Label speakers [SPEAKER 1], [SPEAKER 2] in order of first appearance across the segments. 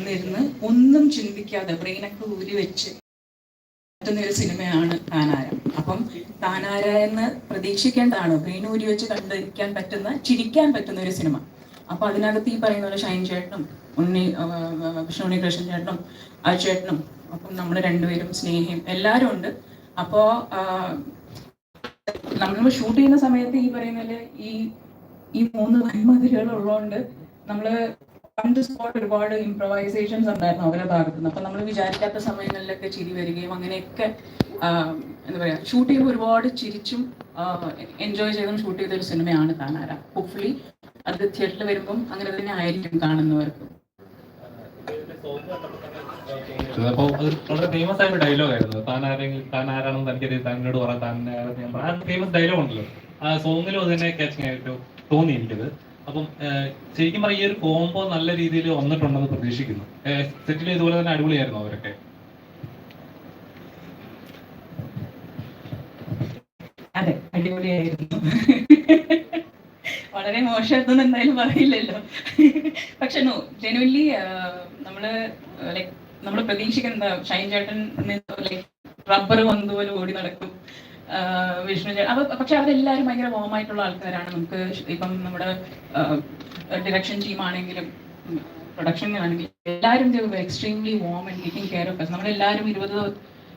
[SPEAKER 1] വന്നിരുന്ന് ഒന്നും ചിന്തിക്കാതെ ബ്രെയിനൊക്കെ ഊരി വെച്ച് പറ്റുന്നൊരു സിനിമയാണ് താനാര. അപ്പം താനാര എന്ന് പ്രതീക്ഷിക്കേണ്ടതാണ്. ബ്രെയിൻ ഊരി വെച്ച് കണ്ടിരിക്കാൻ പറ്റുന്ന ചിരിക്കാൻ പറ്റുന്ന ഒരു സിനിമ. അപ്പൊ അതിനകത്ത് ഈ പറയുന്ന പോലെ ഷൈൻ ചേട്ടനും ഉണ്ണി വിഷ്ണു ഉണ്ണി കൃഷ്ണൻ ചേട്ടനും ആ ചേട്ടനും അപ്പം നമ്മൾ രണ്ടുപേരും സ്നേഹിയും എല്ലാവരും ഉണ്ട്. അപ്പോ നമ്മൾ ഷൂട്ട് ചെയ്യുന്ന സമയത്ത് ഈ പറയുന്ന ഈ ഈ മൂന്ന് വൻമതിലുകൾ ഉള്ളതുകൊണ്ട് നമ്മൾ ഓൺ ദി സ്പോട്ട് ഒരുപാട് ഇംപ്രവൈസേഷൻസ് ഉണ്ടായിരുന്നു അവരുടെ ഭാഗത്തുനിന്ന്. അപ്പൊ നമ്മൾ വിചാരിക്കാത്ത സമയങ്ങളിലൊക്കെ ചിരി വരികയും അങ്ങനെയൊക്കെ എന്താ പറയാ ഷൂട്ട് ചെയ്യുമ്പോൾ ഒരുപാട് ചിരിച്ചും എൻജോയ് ചെയ്തും ഷൂട്ട് ചെയ്ത ഒരു സിനിമയാണ് താനാര. ഹോപ്പ്ഫുള്ളി അത് തിയേറ്ററിൽ വരുമ്പം അങ്ങനെ തന്നെ ആയിരിക്കും കാണുന്നവർക്ക്.
[SPEAKER 2] ഡയലോഗ് ആയിരുന്നു. തോന്നി എനിക്കത് അപ്പം ശരിക്കും പറഞ്ഞാൽ ഈ ഒരു കോംബോ നല്ല രീതിയിൽ വന്നിട്ടുണ്ടെന്ന് പ്രതീക്ഷിക്കുന്നു. സെറ്റിൽ ഇതുപോലെ തന്നെ അടിപൊളിയായിരുന്നു അവരൊക്കെ.
[SPEAKER 1] അതെ അടിപൊളിയായിരുന്നു. വളരെ മോശമായിട്ടൊന്നും എന്തായാലും പറയില്ലല്ലോ. പക്ഷെ നോ ജനുവൻലി നമ്മൾ ലൈക് നമ്മൾ പ്രതീക്ഷിക്കുന്ന ഷൈൻ ചേട്ടൻ ലൈക് റബ്ബർ വന്നതുപോലെ ഓടി നടക്കും. വിഷ്ണു അപ്പൊ പക്ഷെ അവരെല്ലാവരും ഭയങ്കര വോമായിട്ടുള്ള ആൾക്കാരാണ്. നമുക്ക് ഇപ്പം നമ്മുടെ ഡിറക്ഷൻ ടീം ആണെങ്കിലും പ്രൊഡക്ഷൻ ആണെങ്കിലും എല്ലാവരും extremely warm and taking care of നമ്മളെല്ലാവരും ഇരുപത്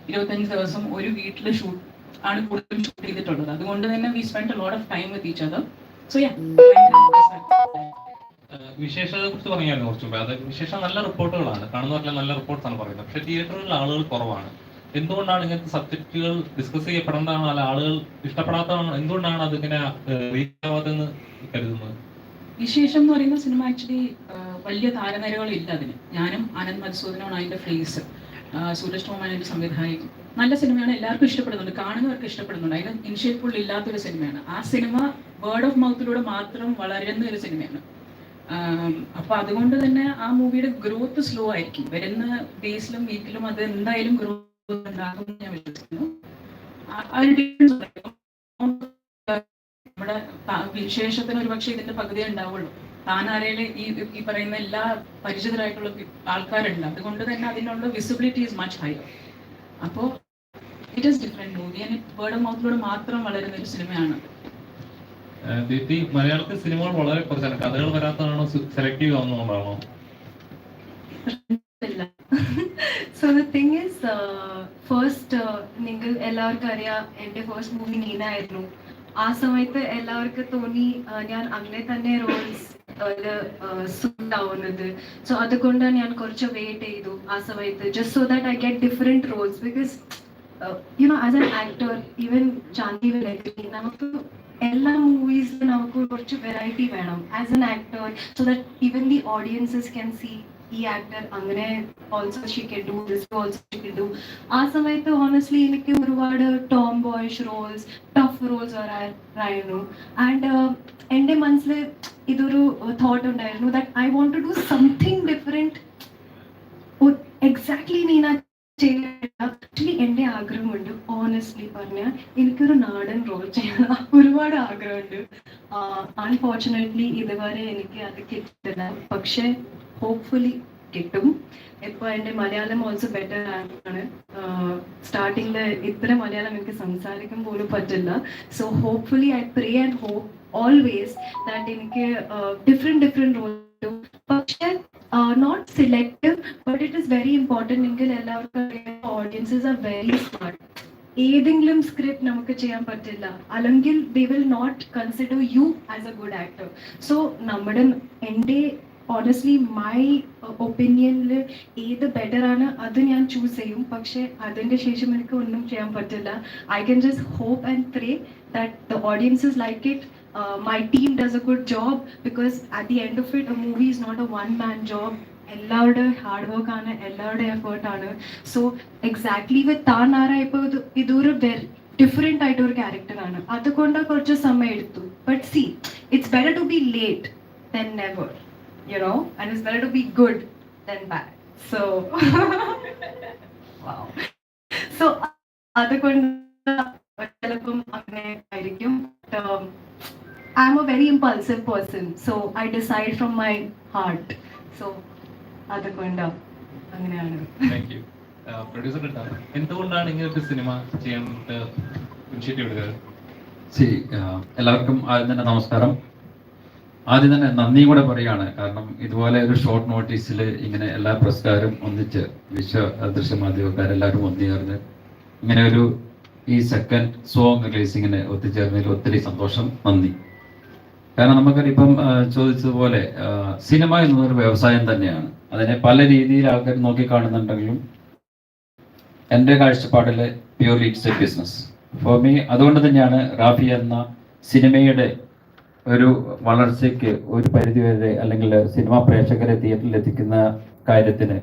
[SPEAKER 1] ഇരുപത്തഞ്ച് ദിവസം ഒരു വീട്ടിൽ ഷൂട്ട് ആണ് കൂടുതലും ഷൂട്ട് ചെയ്തിട്ടുള്ളത്. അതുകൊണ്ട് തന്നെ we spend lot of time with each other so yeah
[SPEAKER 2] കുറിച്ച് പറഞ്ഞായിരുന്നു കുറച്ച് അത് വിശേഷം നല്ല റിപ്പോർട്ടുകളാണ്. കാണുന്നവരെല്ലാം നല്ല റിപ്പോർട്ടാണ് പറയുന്നത്. പക്ഷെ തിയേറ്ററിൽ ആളുകൾ കുറവാണ്. എന്തുകൊണ്ടാണ് ഇങ്ങനത്തെ സബ്ജക്റ്റുകൾ ഡിസ്കസ് ചെയ്യപ്പെടേണ്ടതാണ്? അല്ല ആളുകൾ ഇഷ്ടപ്പെടാത്തതാണ്? എന്തുകൊണ്ടാണ് അതിങ്ങനെ റീച്ച് കരുതുന്നത്?
[SPEAKER 1] വിശേഷം എന്ന് പറയുന്ന സിനിമ ആക്ച്വലി വലിയ താരനിരകളില്ല അതിന്. ഞാനും അനന്ത് മധുസൂദനാണ് അതിന്റെ ഫേസ് സൂരജ് ടോമാണ് അതിന്റെ സംവിധായകൻ. നല്ല സിനിമയാണ് എല്ലാവർക്കും ഇഷ്ടപ്പെടുന്നുണ്ട് കാണുന്നവർക്ക് ഇഷ്ടപ്പെടുന്നുണ്ട്. അതിന് ഇനിഷ്യൽ പുള്ളി ഇല്ലാത്തൊരു സിനിമയാണ്. ആ സിനിമ വേർഡ് ഓഫ് മൗത്തിലൂടെ മാത്രം വളരുന്ന ഒരു സിനിമയാണ്. അപ്പൊ അതുകൊണ്ട് തന്നെ ആ മൂവിയുടെ ഗ്രോത്ത് സ്ലോ ആയിരിക്കും. വരുന്ന ഡേയ്സിലും വീക്കിലും അത് എന്തായാലും ഗ്രോത്ത് ഉണ്ടാകും എന്ന് ഞാൻ വിശ്വസിക്കുന്നു ആ- ഒരു difference നമ്മുടെ വിശേഷത്തിന് ഒരു പക്ഷേ ഇതിന്റെ പകുതി ഉണ്ടാവുള്ളൂ. താനാരയിൽ ഈ ഈ പറയുന്ന എല്ലാ പരിചിതരായിട്ടുള്ള ആൾക്കാരുണ്ട്. അതുകൊണ്ട് തന്നെ അതിനുള്ള വിസിബിലിറ്റി ഈസ് മച്ച് ഹൈ അപ്പോ it is different movie and word of മൗത്തിലൂടെ മാത്രം വളരുന്ന ഒരു സിനിമയാണ്.
[SPEAKER 2] ദീപ്തി മലയാളത്തിൽ സിനിമകൾ വളരെ കുറച്ചാണ്. കഥകൾ വരാത്തതാണോ? Selective ആവുന്നതുകൊണ്ടാണോ?
[SPEAKER 3] So the thing is first നിങ്ങൾ എല്ലാവർക്കും അറിയാം എന്റെ ഫസ്റ്റ് മൂവി നീനായിരുന്നു. ആ സമയത്ത് എല്ലാവർക്കും തോന്നി ഞാൻ അങ്ങനെ തന്നെ റോൾസ് സൂട്ട് ആവുന്നത് സോ അതുകൊണ്ട് ഞാൻ കുറച്ച് വെയിറ്റ് ചെയ്തു ആ സമയത്ത് just so that I get different roles because you know as an actor even ചാന്തി വിലക്കി നമുക്ക് എല്ലാ മൂവീസിലും നമുക്ക് കുറച്ച് വെറൈറ്റി വേണം. As an actor so that even the audiences can see ഈ ആക്ടർ അങ്ങനെ also she can do this also she can do ആ സമയത്ത് ഓണസ്റ്റ്ലി എനിക്ക് ഒരുപാട് tomboyish roles tough roles വരായിരുന്നു ആൻഡ് എന്റെ മനസ്സിൽ ഇതൊരു തോട്ട് ഉണ്ടായിരുന്നു that I want to do something different exactly Neena actually എന്റെ ആഗ്രഹമുണ്ട് ഓണസ്റ്റ്ലി പറഞ്ഞാൽ എനിക്കൊരു നാടൻ റോൾ ചെയ്യണം ഒരുപാട് ആഗ്രഹമുണ്ട്. അൺഫോർച്ചുനേറ്റ്ലി ഇതുവരെ എനിക്ക് അത് കിട്ടില്ല. പക്ഷെ ഹോപ്പ്ഫുള്ളി കിട്ടും. ഇപ്പൊ എന്റെ മലയാളം ഓൾസോ ബെറ്റർ ആണ്. സ്റ്റാർട്ടിങ്ങിൽ ഇത്ര മലയാളം എനിക്ക് സംസാരിക്കാൻ പോലും പറ്റില്ല. So hopefully I pray and hope always that എനിക്ക് ഡിഫറെന്റ് ഡിഫറെന്റ് റോൾ പക്ഷേ not selective but it is very important എങ്കിൽ എല്ലാവർക്കും ഓഡിയൻസസ് ആർ വെരി സ്മാർട്ട് ഏതെങ്കിലും സ്ക്രിപ്റ്റ് നമുക്ക് ചെയ്യാൻ പറ്റില്ല. അല്ലെങ്കിൽ the will not consider you as a good actor so നമ്മുടെ എന്റെ ഓണസ്റ്റ്ലി മൈ ഒപ്പീനിയനിൽ ഏത് ബെറ്റർ ആണ് അത് ഞാൻ ചൂസ് ചെയ്യും. പക്ഷെ അതിന്റെ ശേഷം എനിക്ക് ഒന്നും ചെയ്യാൻ പറ്റില്ല. I can just hope and pray that the audiences like it my team does a good job because at the end of it a movie is not a one man job എല്ലാവരുടെ hard work ആണ് എല്ലാവരുടെ effort ആണ്. So exactly വിത്ത് ആരാ ഇപ്പോൾ ഇത് ഇതൊരു different ആയിട്ട് ഒരു ക്യാരക്ടറാണ് അതുകൊണ്ട് കുറച്ച് സമയം എടുത്തു. But see it's better to be late than never you know and it's better to be good than bad so so അതുകൊണ്ട് ചിലപ്പം അങ്ങനെ ആയിരിക്കും. I'm a very impulsive person so I decide from my heart so അതുകൊണ്ടോ അങ്ങനെയാണ്.
[SPEAKER 2] Producer എന്തുകൊണ്ടാണ് ഇങ്ങനെ ഒരു cinema ചെയ്യാൻ initiative
[SPEAKER 4] C എല്ലാവർക്കും ആദ്യം തന്നെ നമസ്കാരം. ആദ്യം തന്നെ നന്ദി കൂടെ പറയാണ് കാരണം ഇതുപോലെ ഒരു ഷോർട്ട് നോട്ടീസിൽ ഇങ്ങനെ എല്ലാ പ്രസ്കാരം ഒന്നിച്ച് വിശ്വ ദൃശ്യമാധ്യമക്കാരെല്ലാവരും ഒന്നുചേർന്ന് ഇങ്ങനെ ഒരു ഈ സെക്കൻഡ് സോങ് റിലീസിങ്ങിന് ഒത്തുചേർന്നതിൽ ഒത്തിരി സന്തോഷം. നന്ദി. കാരണം നമുക്കറിയാം ഇപ്പം ചോദിച്ചതുപോലെ സിനിമ എന്നതൊരു വ്യവസായം തന്നെയാണ്. അതിനെ പല രീതിയിൽ ആൾക്കാർ നോക്കി കാണുന്നുണ്ടെങ്കിലും എന്റെ കാഴ്ചപ്പാടിൽ purely it's a business for me അതുകൊണ്ട് തന്നെയാണ് റാഫി എന്ന സിനിമയുടെ ഒരു വളർച്ചയ്ക്ക് ഒരു പരിധിവരെ അല്ലെങ്കിൽ സിനിമാ പ്രേക്ഷകരെ തിയേറ്ററിൽ എത്തിക്കുന്ന കാര്യത്തിന്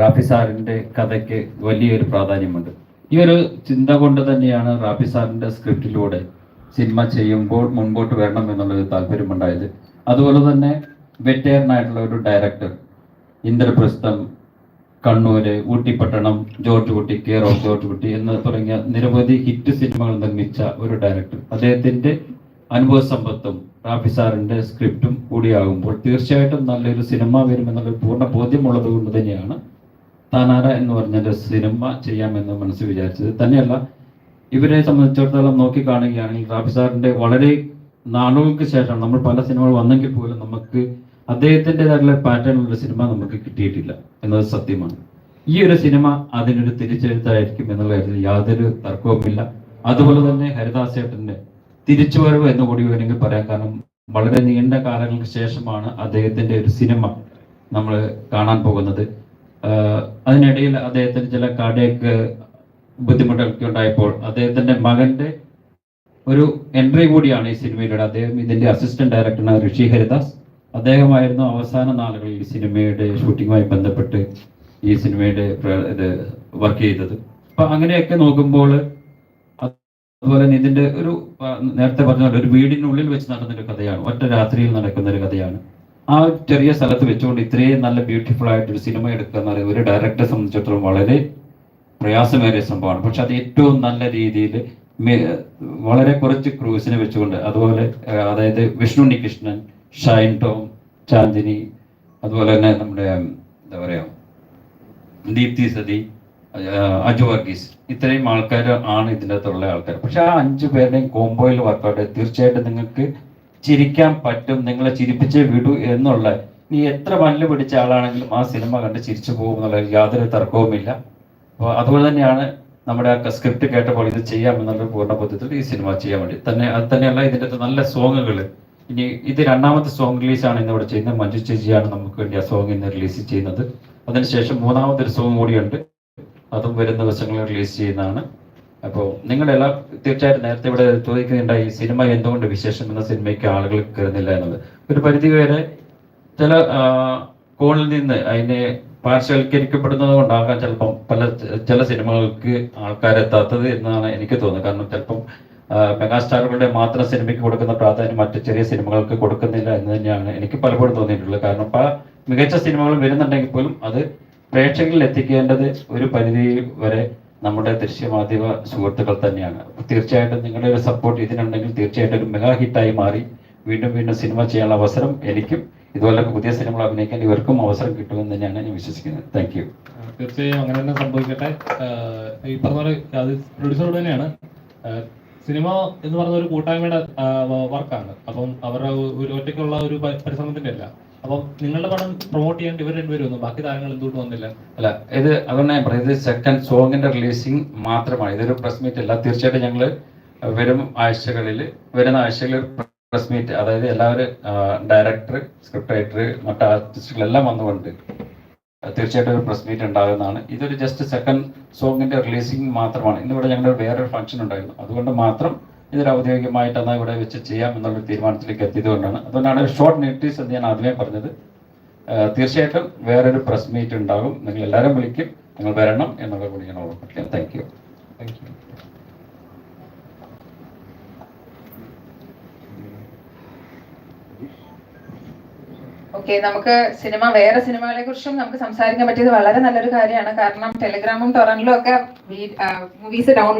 [SPEAKER 4] റാഫി സാറിന്റെ കഥയ്ക്ക് വലിയൊരു പ്രാധാന്യമുണ്ട്. ഈ ഒരു ചിന്ത കൊണ്ട് തന്നെയാണ് റാഫി സാറിന്റെ സ്ക്രിപ്റ്റിലൂടെ സിനിമ ചെയ്യുമ്പോൾ മുൻപോട്ട് വരണം എന്നുള്ളൊരു താല്പര്യമുണ്ടായത്. അതുപോലെ തന്നെ വെറ്റേറിയൻ ആയിട്ടുള്ള ഒരു director Indraprastham Kannur Oottypattanam George Kutty care of George Kutty എന്ന് തുടങ്ങിയ നിരവധി ഹിറ്റ് സിനിമകൾ നിർമ്മിച്ച ഒരു ഡയറക്ടർ. അദ്ദേഹത്തിന്റെ അനുഭവ സമ്പത്തും റാഫി സാറിന്റെ സ്ക്രിപ്റ്റും കൂടിയാകുമ്പോൾ തീർച്ചയായിട്ടും നല്ലൊരു സിനിമ വരുമെന്നുള്ള പൂർണ ബോധ്യമുള്ളത് കൊണ്ട് തന്നെയാണ് താനാര എന്ന് പറഞ്ഞൊരു സിനിമ ചെയ്യാമെന്ന് മനസ്സിൽ വിചാരിച്ചത്. തന്നെയല്ല ഇവരെ സംബന്ധിച്ചിടത്തോളം നോക്കിക്കാണുകയാണെങ്കിൽ റാഫി സാറിന്റെ വളരെ നാളുകൾക്ക് ശേഷം നമ്മൾ പല സിനിമകൾ വന്നെങ്കിൽ പോലും നമുക്ക് അദ്ദേഹത്തിന്റെതായിട്ടുള്ള പാറ്റേണിലുള്ള സിനിമ നമുക്ക് കിട്ടിയിട്ടില്ല എന്നത് സത്യമാണ്. ഈ ഒരു സിനിമ അതിനൊരു തിരിച്ചെഴുത്തായിരിക്കും എന്നുള്ള കാര്യത്തിൽ യാതൊരു തർക്കവുമില്ല. അതുപോലെ തന്നെ ഹരിദാസ് ചേട്ടന്റെ തിരിച്ചുവരവ് എന്ന് കൂടി വേണമെങ്കിൽ പറയാം. കാരണം വളരെ നീണ്ട കാലങ്ങൾക്ക് ശേഷമാണ് അദ്ദേഹത്തിന്റെ ഒരു സിനിമ നമ്മൾ കാണാൻ പോകുന്നത്. അതിനിടയിൽ അദ്ദേഹത്തിന് ചില കാർഡിയക്ക് ബുദ്ധിമുട്ടൊക്കെ ഉണ്ടായപ്പോൾ അദ്ദേഹത്തിന്റെ മകന്റെ ഒരു എൻട്രി കൂടിയാണ് ഈ സിനിമയിലൂടെ അദ്ദേഹം ഇതിന്റെ അസിസ്റ്റന്റ് ഡയറക്ടറാണ് ഋഷി ഹരിദാസ് അദ്ദേഹമായിരുന്നു അവസാന നാളുകളിൽ ഈ സിനിമയുടെ ഷൂട്ടിങ്ങുമായി ബന്ധപ്പെട്ട് ഈ സിനിമയുടെ ഇത് വർക്ക് ചെയ്തത്. അപ്പൊ അങ്ങനെയൊക്കെ നോക്കുമ്പോൾ അതുപോലെ തന്നെ ഇതിന്റെ ഒരു നേരത്തെ പറഞ്ഞ പോലെ ഒരു വീടിനുള്ളിൽ വെച്ച് നടന്നൊരു കഥയാണ്. ഒറ്റ രാത്രിയിൽ നടക്കുന്ന ഒരു കഥയാണ്. ആ ചെറിയ സ്ഥലത്ത് വെച്ചുകൊണ്ട് ഇത്രയും നല്ല ബ്യൂട്ടിഫുൾ ആയിട്ട് ഒരു സിനിമ എടുക്കുക എന്ന് പറയുന്നത് ഒരു ഡയറക്ടറെ സംബന്ധിച്ചിടത്തോളം വളരെ പ്രയാസമേറിയ സംഭവമാണ്. പക്ഷെ അത് ഏറ്റവും നല്ല രീതിയിൽ വളരെ കുറച്ച് ക്രൂസിനെ വെച്ചുകൊണ്ട് അതുപോലെ അതായത് വിഷ്ണു ഉണ്ണികൃഷ്ണൻ ഷൈൻ ടോം ചാന്ദിനി അതുപോലെ തന്നെ നമ്മുടെ എന്താ പറയാ ദീപ്തി സതി അജു വർഗീസ്. ഇത്രയും ആൾക്കാർ ആണ് ഇതിന്റെ അകത്തുള്ള ആൾക്കാർ പക്ഷെ ആ അഞ്ചു പേരുടെയും കോംബോയിൽ വർക്കൗട്ട് തീർച്ചയായിട്ടും നിങ്ങൾക്ക് ചിരിക്കാൻ പറ്റും നിങ്ങളെ ചിരിപ്പിച്ചേ വിടൂ എന്നുള്ള നീ എത്ര മല്ല് പിടിച്ച ആളാണെങ്കിലും ആ സിനിമ കണ്ട് ചിരിച്ചു പോകും എന്നുള്ള യാതൊരു തർക്കവുമില്ല. അപ്പോൾ അതുപോലെ തന്നെയാണ് നമ്മുടെ ആ സ്ക്രിപ്റ്റ് കേട്ടപ്പോൾ ഇത് ചെയ്യാം എന്നുള്ള പൂർണ ബോധ്യത്തിൽ ഈ സിനിമ ചെയ്യാൻ വേണ്ടി. തന്നെ അത് തന്നെയല്ല ഇതിന്റെ നല്ല സോങ്ങുകൾ ഇനി ഇത് രണ്ടാമത്തെ സോങ് റിലീസാണ് ഇന്ന് ഇവിടെ ചെയ്യുന്നത്. മഞ്ജു ചേച്ചിയാണ് നമുക്ക് വേണ്ടി ആ സോങ് ഇന്ന് റിലീസ് ചെയ്യുന്നത്. അതിനുശേഷം മൂന്നാമത്തെ ഒരു സോങ് കൂടിയുണ്ട്. അതും വരുന്ന ദിവസങ്ങളിൽ റിലീസ് ചെയ്യുന്നതാണ്. അപ്പോൾ നിങ്ങളെല്ലാം തീർച്ചയായിട്ടും നേരത്തെ ഇവിടെ ചോദിക്കുന്നുണ്ടായി ഈ സിനിമ എന്തുകൊണ്ട് വിശേഷം എന്ന സിനിമയ്ക്ക് ആളുകൾ കയറുന്നില്ല എന്നത്. ഒരു പരിധി വരെ ചില കോണിൽ നിന്ന് അതിനെ പാർശ്വവൽക്കരിക്കപ്പെടുന്നത് കൊണ്ടാകാം ചിലപ്പം പല ചില സിനിമകൾക്ക് ആൾക്കാരെത്താത്തത് എന്നാണ് എനിക്ക് തോന്നുന്നത്. കാരണം ചിലപ്പം മെഗാസ്റ്റാറുകളുടെ മാത്രം സിനിമയ്ക്ക് കൊടുക്കുന്ന പ്രാധാന്യം മറ്റു ചെറിയ സിനിമകൾക്ക് കൊടുക്കുന്നില്ല എന്ന് തന്നെയാണ് എനിക്ക് പലപ്പോഴും തോന്നിയിട്ടുള്ളത്. കാരണം ഇപ്പം മികച്ച സിനിമകൾ വരുന്നുണ്ടെങ്കിൽ പോലും അത് പ്രേക്ഷകരിൽ എത്തിക്കേണ്ടത് ഒരു പരിധി വരെ നമ്മുടെ ദൃശ്യമാധ്യമ സുഹൃത്തുക്കൾ തന്നെയാണ്. തീർച്ചയായിട്ടും നിങ്ങളുടെ ഒരു സപ്പോർട്ട് ഇതിനുണ്ടെങ്കിൽ തീർച്ചയായിട്ടും ഒരു മെഗാ ഹിറ്റായി മാറി വീണ്ടും വീണ്ടും സിനിമ ചെയ്യാനുള്ള അവസരം എനിക്കും ഇതുപോലെ പുതിയ സിനിമകൾ അഭിനയിക്കാൻ ഇവർക്കും അവസരം കിട്ടുമെന്ന് തന്നെയാണ് ഞാൻ വിശ്വസിക്കുന്നത്. താങ്ക് യു
[SPEAKER 2] തീർച്ചയായും അങ്ങനെ തന്നെ സംഭവിക്കട്ടെ. ഈ പറഞ്ഞ പോലെ അത് പ്രൊഡ്യൂസറോട് തന്നെയാണ്. സിനിമ എന്ന് പറഞ്ഞ ഒരു കൂട്ടായ്മയുടെ വർക്കാണ്. അപ്പം അവരുടെ ഒരു ഒറ്റയ്ക്കുള്ള ഒരു പരിശ്രമത്തിന്റെ അല്ല. അപ്പം നിങ്ങളുടെ പടം പ്രൊമോട്ട് ചെയ്യാൻ ഇവർ രണ്ടുപേരും വന്നു ബാക്കി താരങ്ങൾ എന്തുകൊണ്ട് വന്നില്ല?
[SPEAKER 4] അല്ല ഇത് അതുകൊണ്ട് ഞാൻ പറയുന്നത് ഇത് സെക്കൻഡ് സോങ്ങിന്റെ റിലീസിംഗ് മാത്രമാണ്. ഇതൊരു പ്രസ് മീറ്റ് അല്ല. തീർച്ചയായിട്ടും ഞങ്ങൾ വരും ആഴ്ചകളിൽ വരുന്ന ആഴ്ചകളിൽ പ്രസ് മീറ്റ് അതായത് എല്ലാവരും ഡയറക്ടർ സ്ക്രിപ്റ്റ് റൈറ്റർ മറ്റ് ആർട്ടിസ്റ്റുകളെല്ലാം വന്നുകൊണ്ട് തീർച്ചയായിട്ടും ഒരു പ്രസ് മീറ്റ് ഉണ്ടാകുന്നതാണ്. ഇതൊരു ജസ്റ്റ് സെക്കൻഡ് സോങ്ങിന്റെ റിലീസിംഗ് മാത്രമാണ്. ഇന്നിവിടെ ഞങ്ങളുടെ വേറൊരു ഫംഗ്ഷൻ ഉണ്ടായിരുന്നു. അതുകൊണ്ട് മാത്രം ഇതൊരു ഔദ്യോഗികമായിട്ട് എന്നാൽ ഇവിടെ വെച്ച് ചെയ്യാം എന്നുള്ള തീരുമാനത്തിലേക്ക് എത്തിയത് കൊണ്ടാണ്. അതുകൊണ്ടാണ് ഷോർട്ട് നോട്ടീസ് എന്ന് ഞാൻ ആദ്യമേ പറഞ്ഞത്. തീർച്ചയായിട്ടും വേറൊരു പ്രസ് മീറ്റ് ഉണ്ടാകും. നിങ്ങൾ എല്ലാവരും വിളിക്കും. നിങ്ങൾ വരണം എന്നുള്ള കൂടി ഞാൻ ഓർമ്മിപ്പിക്കാം thank you
[SPEAKER 2] thank you
[SPEAKER 5] okay നമുക്ക് സിനിമ വേറെ സിനിമകളെ കുറിച്ചും നമുക്ക് സംസാരിക്കാൻ പറ്റിയത് വളരെ നല്ലൊരു കാര്യമാണ്. കാരണം ടെലിഗ്രാമും ടൊറന്റിലും ഒക്കെ മൂവീസ് ഡൗൺ